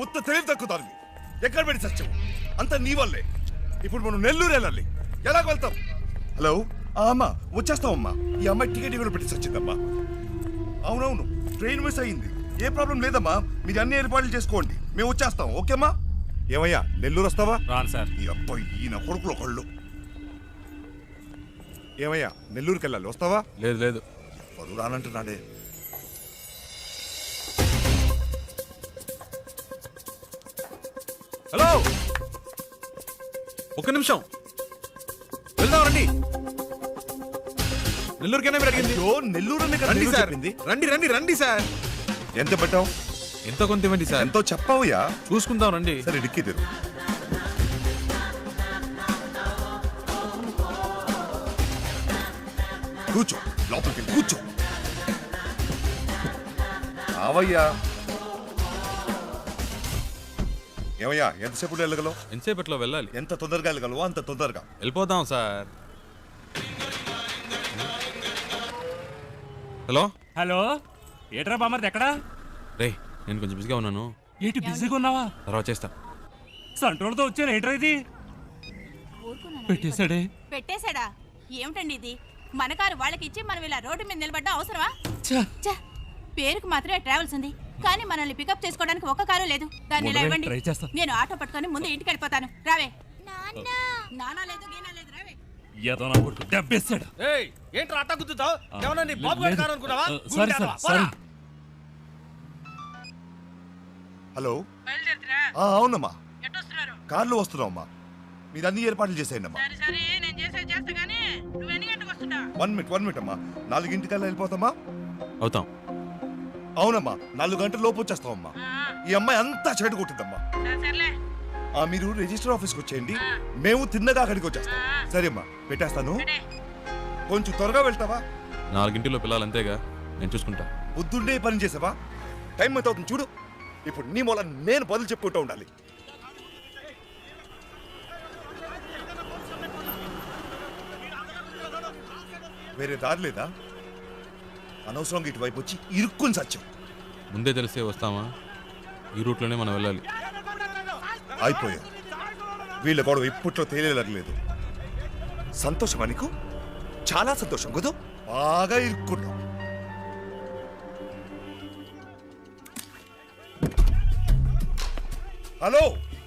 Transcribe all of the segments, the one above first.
ఉత్త తెలివి తక్కుతారు ఎక్కడ పెట్టి సత్యం? అంత నీ వల్లే. ఇప్పుడు మనం నెల్లూరు వెళ్ళాలి. ఎలా వెళ్తాం? హలో? ఆ అమ్మా వచ్చేస్తామమ్మా ఈ అమ్మాయి టికెట్ కూడా పెట్టి సచ్చిందమ్మా. అవునవును ట్రైన్ మిస్ అయింది. ఏ ప్రాబ్లం లేదమ్మా. మీరు అన్ని ఏర్పాట్లు చేసుకోండి. మేము వచ్చేస్తాం. ఓకేమ్మా? ఏమయ్యా నెల్లూరు వస్తావా? రాను సార్. ఈ అబ్బాయి ఈయన కొడుకులు ఒకళ్ళు ఏమయ్యా నెల్లూరుకి వెళ్ళాలి. వస్తావా? లేదు లేదు. రానంటున్నాడే. హలో! ఒక్క నిమిషం. వెళ్దాం రండి. నెల్లూరుకైనా మీరు అడిగింది? అయ్యో నెల్లూరు అనే కదా రండి నెల్లూరు సార్. చెప్పింది. రండి రండి రండి సార్. ఎంత పెట్టావు? ఎంతో కొంత ఇవ్వండి సార్. ఎంతో చెప్పావుయా? చూసుకుందాం రండి. సరే డిక్కి తెరు. కూర్చో లోపలికి వెళ్ళి కూర్చో. ఆవయ్యా. ఏమయ్యా ఎంతసేపు వెళ్ళగలవు? ఎంతసేపట్లో వెళ్ళాలి? ఎంత తొందరగా వెళ్ళగలవో? అంత తొందరగా. వెళ్ళిపోదాం సార్. హలో? హలో? ఏట్రా బామర్ది ఎక్కడా? రే నేను కొంచెం బిజీగా ఉన్నాను. ఏంటి బిజీగా ఉన్నావా? తర్వాత చేస్తా. సంట్రోల్తో వచ్చాను ఏంట్రా ఇది? పెట్టేశాడే? పెట్టేశాడా? ఏమిటండి ఇది? మన కారు వాళ్ళకి ఇచ్చి మనం ఇలా రోడ్డు మీద నిలబడ్డం అవసరమా? పేరుకు మాత్రమే ట్రావెల్స్ ఉంది. కానీ మనల్ని పికప్ చేసుకోవడానికి ఒక్క కారు లేదు. దాన్ని ఇలా ఇవ్వండి ట్రై చేస్తా. నేను ఆటో పట్టుకొని ముందు ఇంటికి వెళ్ళిపోతాను. రావే. నానా లేదు గీనా లేదు రావే. ఏదో నా కొడుకు దెబ్బేశాడు ఏయ్ ఏంట్రా అట్ట గుద్దుతావు? ఏమన్నా నీ బాబు గారి లేదు. కారు అనుకున్నావా? ఆ, సారీ సార్ సారీ హలో. ఆ, అవునమ్మా. కార్లో వస్తున్నామమ్మా మీరు అన్ని ఏర్పాట్లు చేసేయండి అమ్మా వన్ మినిట్ వన్ మినిట్ అమ్మా. నాలుగింటికల్లా వెళ్ళిపోతామా? అవుతాం. అవునమ్మా నాలుగు గంటల లోపు వచ్చేస్తామమ్మా ఈ అమ్మాయి అంతా చెడు కొట్టిందమ్మా ఆ, మీరు రిజిస్టర్ ఆఫీస్కి వచ్చేయండి. మేము తిన్నగా అక్కడికి వచ్చేస్తాం. సరే అమ్మా పెట్టేస్తాను. కొంచెం త్వరగా వెళ్తావా? నాలుగింటిలో పిల్లలు అంతేగా. నేను చూసుకుంటా. ఈ పని చేసావా? టైం ఎంత అవుతుంది చూడు. ఇప్పుడు నీ మూల నేను బదులు చెప్పుకుంటూ ఉండాలి. వేరే దారి లేదా? అనవసరంగా ఇటువైపు వచ్చి ఇరుక్కుని సత్యం. ముందే తెలిసే వస్తామా? ఈ రూట్లోనే మనం వెళ్ళాలి. అయిపోయారు వీళ్ళ గొడవ ఇప్పట్లో తేలేలేదు సంతోషమా నీకు? చాలా సంతోషం కదూ బాగా ఇరుక్కున్నావు హలో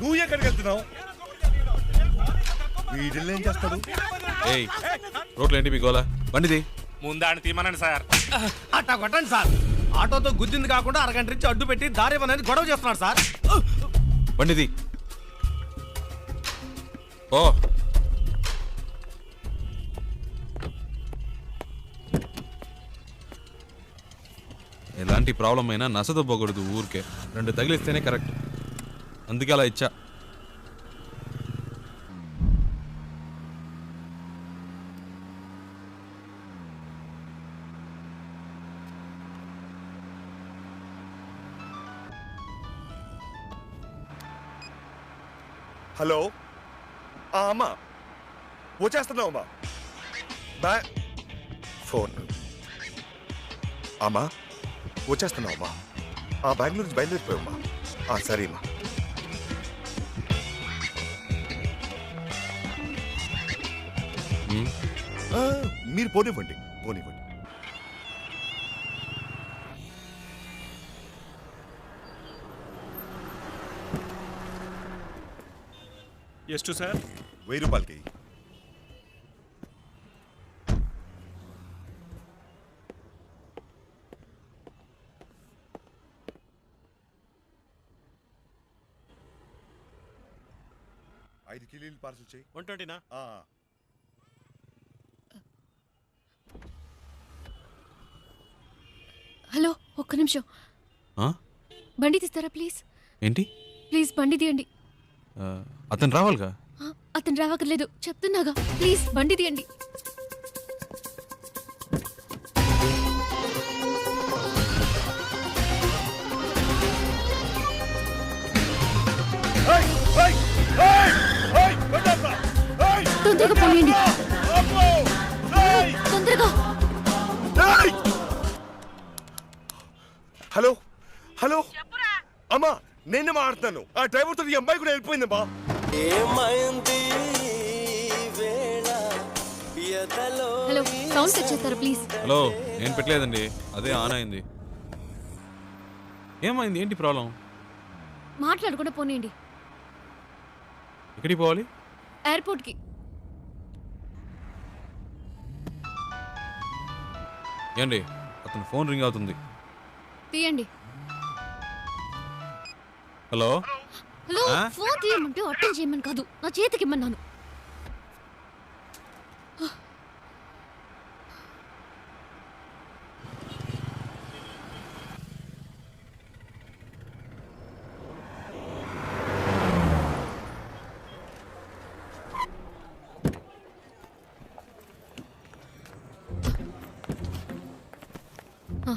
నువ్వు ఎక్కడికి వెళ్తున్నావు? వీడిల్ని ఏం చేస్తాడు? ఏయ్ రోడ్లు ఏంటి మీ గోలా? బండిది. ముందాన్ని తీమనండి సార్. అట్ట కొట్టండి సార్. ఆటోతో గుద్దింది కాకుండా అరగంట నుంచి అడ్డు పెట్టి దారి ఇవ్వనని గొడవ చేస్తున్నాడు సార్. బండిది. ఓ. ఎలాంటి ప్రాబ్లం అయినా నసదొబ్బకూడదు ఊరికే. రెండు తగిలిస్తేనే కరెక్ట్. అందుకే అలా ఇచ్చా. హలో? అమ్మా. వచ్చేస్తున్నావు అమ్మా బా. ఫోన్. అమ్మా వచ్చేస్తున్నావు అమ్మా ఆ బెంగళూరు నుంచి బయలుదేరిపోయామ్మా ఆ, సరే అమ్మా ఉమ్, ఆ, మీరు పోనివ్వండి. పోనివ్వండి. ಎಷ್ಟು సార్ వెయ్యి రూపాయలకి ఐదు కిలీలు పార్సల్ చేయి వన్ ట్వంటీనా ఆ. హలో ఒక్క నిమిషం ఆ? బండి తీస్తారా ప్లీజ్ ఏంటి ప్లీజ్ బండి తీయండి ఆ, అతను రావాలిగా? అతను రావక్కర్లేదు. చెప్తున్నాగా. ప్లీజ్ బండి తీయండి. తొందరగా పోయండి తొందరగా. Hello hello. అమ్మా నేను మాట్లాడుతాను ఆ డ్రైవర్తో ఈ అమ్మాయి కూడా వెళ్ళిపోయిందమ్మా హలో సౌండ్ సెట్ చేస్తారా ప్లీజ్? హలో నేను పెట్టలేదండి. అదే ఆన్ అయింది. ఏమైంది? ఏంటి ప్రాబ్లం? మాట్లాడకుండా పోనీయండి. ఎక్కడికి పోవాలి? ఎయిర్పోర్ట్కి. ఏండి అతను ఫోన్ రింగ్ అవుతుంది. తీయండి. హలో హలో ఆ? ఫోన్ తీయమంటే అటెండ్ చేయమని కాదు. నా చేతికి ఇమ్మన్నాను. ఆ,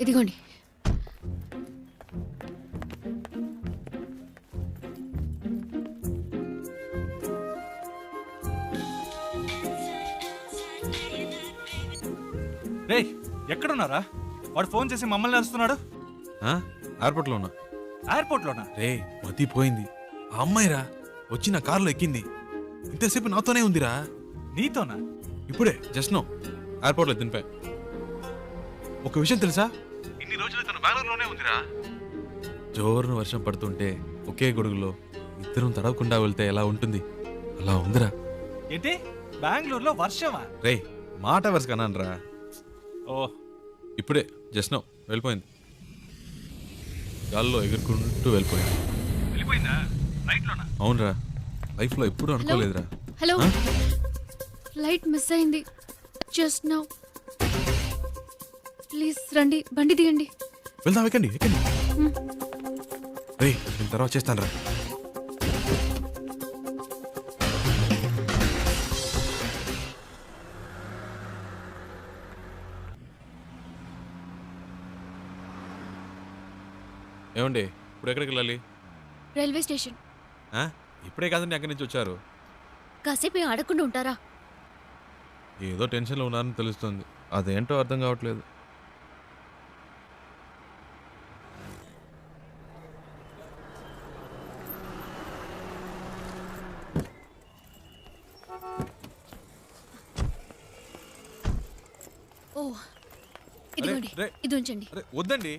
ఇదిగోండి. ఎక్కడున్నారా? వాడు ఫోన్ చేసి మమ్మల్ని వస్తున్నాడు ఆ? ఎయిర్పోర్ట్లో ఉన్నా. ఎయిర్పోర్ట్లోనా రే మతి పోయింది. ఆ అమ్మాయిరా వచ్చి నా కారులో ఎక్కింది. ఇంతసేపు నాతోనే ఉందిరా. నీతోనా? ఇప్పుడే జస్ట్ నో ఎయిర్పోర్ట్లో దింపా. ఒక విషయం తెలుసా? ఇన్ని రోజులు తను బెంగళూరులోనే ఉందిరా. జోరున వర్షం పడుతుంటే ఒకే గొడుగులో ఇద్దరం తడవకుండా వెళ్తే ఎలా ఉంటుంది? అలా ఉందిరా. ఏంటి? బెంగళూరులో వర్షమా? రే మాట వరుస కన్నానరా. ఓ ఇప్పుడే జస్ట్ నో వెళ్ళిపోయింది. గాల్లో ఎగురుకుంటూ వెళ్ళిపోయింది. వెళ్ళిపోయిందా? ఫ్లైట్లోనా అవునరా. లైఫ్లో ఎప్పుడూ హలో అనుకోలేదురా. హలో ఆ? ఫ్లైట్ మిస్ అయింది. జస్ట్ నౌ ప్లీజ్ రండి బండి తీయండి వెళ్దాం ఎక్కండి ఎక్కండి. రే నేను తర్వాత చేస్తాను రా ఏమండి? ఇప్పుడు ఎక్కడికి వెళ్ళాలి? Railway station. ఆ? ఇప్పుడే కాదండి అక్కడి నుంచి వచ్చారు. కాసేపు ఏం అడగకుండా ఉంటారా? ఏదో టెన్షన్లో ఉన్నారని తెలుస్తుంది. అదేంటో అర్థం కావట్లేదు. ఓ ఇదిగోండి. రే. ఇది ఉంచండి. అరే వద్దండి.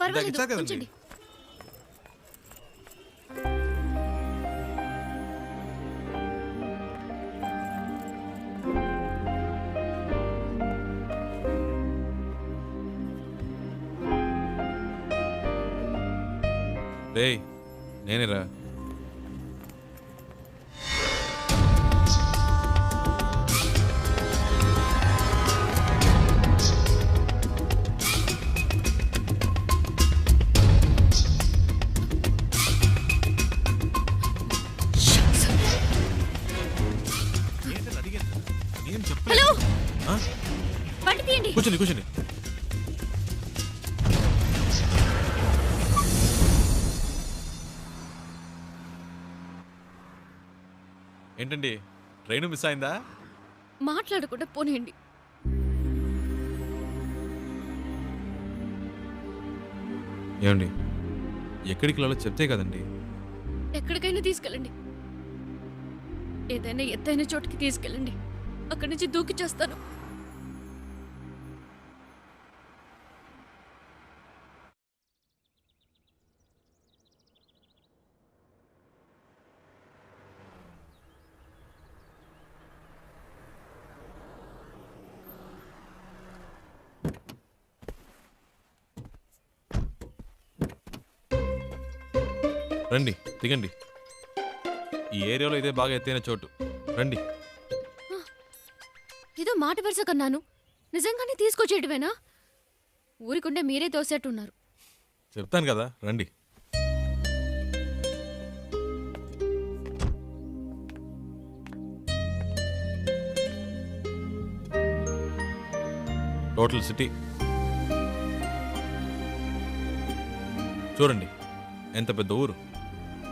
పర్వాలేదు ఇచ్చారు కదండి. ఉంచండి. నేనేరా. అడిగాను. నేను తీయండి. కూర్చోండి కూర్చోండి. ఏంటండి? ట్రైన్ మిస్ అయిందా? మాట్లాడకుండా పోనీయండి. ఏమండి? ఎక్కడికి వెళ్ళాలో చెప్తే కదండి. ఎక్కడికైనా తీసుకెళ్ళండి. ఏదైనా ఎత్తైన చోటుకి తీసుకెళ్ళండి. అక్కడి నుంచి దూకి చేస్తాను. రండి దిగండి. ఈ ఏరియాలో ఇదే బాగా ఎత్తైన చోటు. రండి. ఏదో మాట వరుస కన్నాను. నిజంగానే తీసుకొచ్చేయటమేనా ఊరికుండే మీరే తోసేట్టున్నారు. చెప్తాను కదా రండి. టోటల్ సిటీ చూడండి ఎంత పెద్ద ఊరు.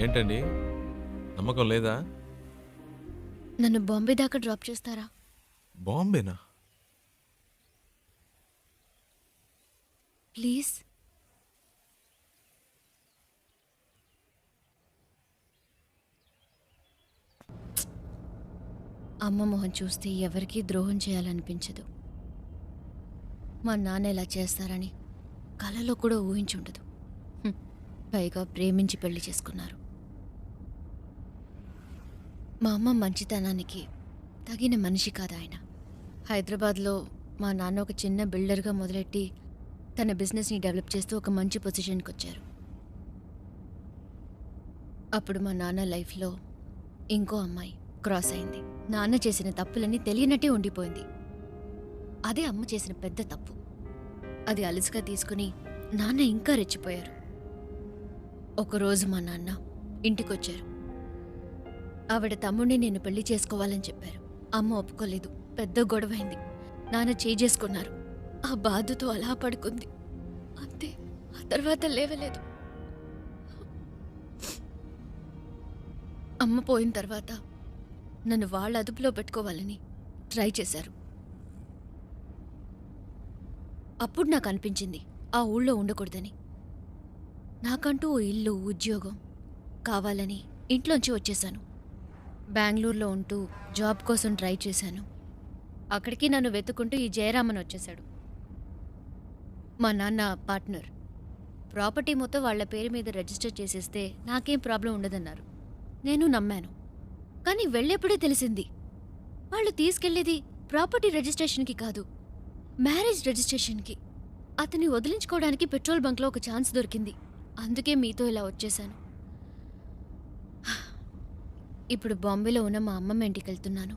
ఏంటండి? నమ్మకం లేదా? నన్ను బాంబే దాకా డ్రాప్ చేస్తారా? బాంబేనా? ప్లీజ్. అమ్మ మొహం చూస్తే ఎవరికీ ద్రోహం చేయాలనిపించదు. మా నాన్న ఇలా చేస్తారని కలలో కూడా ఊహించుండదు. పైగా ప్రేమించి పెళ్ళి చేసుకున్నారు. మా అమ్మ మంచితనానికి తగిన మనిషి కాదు ఆయన. హైదరాబాద్లో మా నాన్న ఒక చిన్న బిల్డర్గా మొదలెట్టి తన బిజినెస్ని డెవలప్ చేస్తూ ఒక మంచి పొజిషన్కి వచ్చారు. అప్పుడు మా నాన్న లైఫ్లో ఇంకో అమ్మాయి క్రాస్ అయింది. నాన్న చేసిన తప్పులన్నీ తెలియనట్టే ఉండిపోయింది. అదే అమ్మ చేసిన పెద్ద తప్పు. అది అలసిగా తీసుకుని నాన్న ఇంకా రెచ్చిపోయారు. ఒకరోజు మా నాన్న ఇంటికొచ్చారు. ఆవిడ తమ్ముడిని నేను పెళ్ళి చేసుకోవాలని చెప్పారు. అమ్మ ఒప్పుకోలేదు. పెద్ద గొడవైంది. నాన్న చేసుకున్నారు ఆ బాధతో అలా పడుకుంది. అంతే. ఆ తర్వాత లేవలేదు. అమ్మ పోయిన తర్వాత నన్ను వాళ్ళ అదుపులో పెట్టుకోవాలని ట్రై చేశారు. అప్పుడు నాకు అనిపించింది ఆ ఊళ్ళో ఉండకూడదని. నాకంటూ ఓ ఇల్లు ఉద్యోగం కావాలని ఇంట్లోంచి వచ్చేసాను బెంగళూరులో ఉంటూ జాబ్ కోసం ట్రై చేశాను. అక్కడికి నన్ను వెతుకుంటూ ఈ జయరామన్ వచ్చేశాడు. మా నాన్న పార్ట్నర్. ప్రాపర్టీ మొత్తం వాళ్ళ పేరు మీద రిజిస్టర్ చేసేస్తే నాకేం ప్రాబ్లం ఉండదన్నారు. నేను నమ్మాను. కానీ వెళ్ళేప్పుడే తెలిసింది. వాళ్ళు తీసుకెళ్ళేది ప్రాపర్టీ రిజిస్ట్రేషన్కి కాదు మ్యారేజ్ రిజిస్ట్రేషన్కి. అతన్ని వదిలించుకోవడానికి పెట్రోల్ బంక్లో ఒక ఛాన్స్ దొరికింది. అందుకే మీతో ఇలా వచ్చేశాను. ఇప్పుడు బాంబేలో ఉన్న మా అమ్మమ్మ ఇంటికి వెళ్తున్నాను